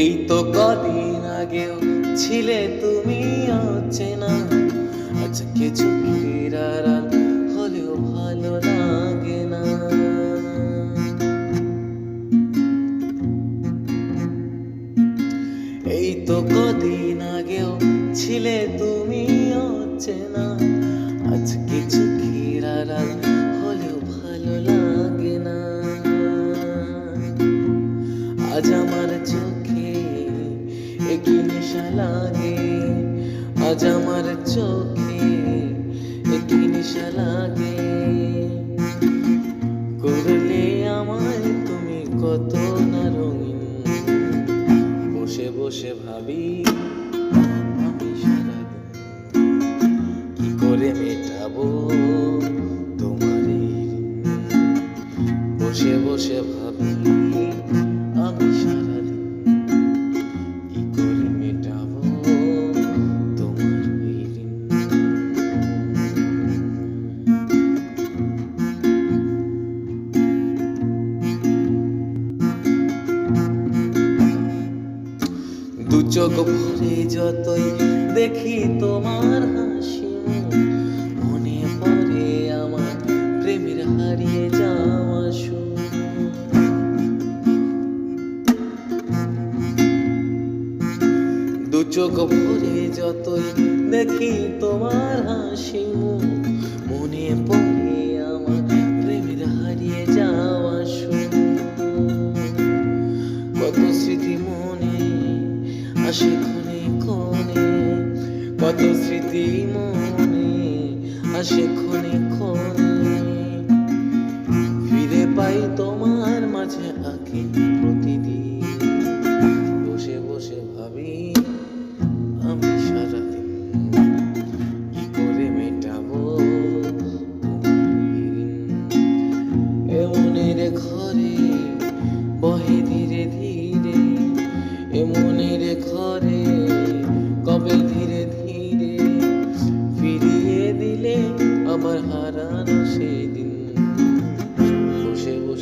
এই তো কদিন আগেও ছিলে তুমি অচেনা। আজকে চোখের আড়াল হলেও ভালো লাগে না। এই তো কদিন আগেও ছিলে তুমি অচেনা। আজকে চোখের আড়াল হলেও ভালো লাগে না। আজ আমার একই নেশা লাগে। আজ আমার চোখে একই নেশা লাগে। করলে আমায় তুমি কত না রঙিন। বসে বসে ভাবি, আমি সারাদিন কি করে মেটাবো তোমার বসে বসে ভাবি চোখ ভরে যতই দেখি তোমার হাসি, মনে পড়ে আমার প্রেমের হারিয়ে যাওয়া দু চোখ ভরে যতই দেখি তোমার হাসি, মনে পড়ে আমার প্রেমের হারিয়ে যাওয়া কত স্মৃতি মনে আসে কত স্মৃতি মনে ফিরে পাই তোমার মাঝে আঁকি প্রতিদিন, বসে বসে ভাবি আমি সারাদিন কি করে মেটাবো এমনের ঘরে বহে দিয়ে আমার হারানো সেই দিন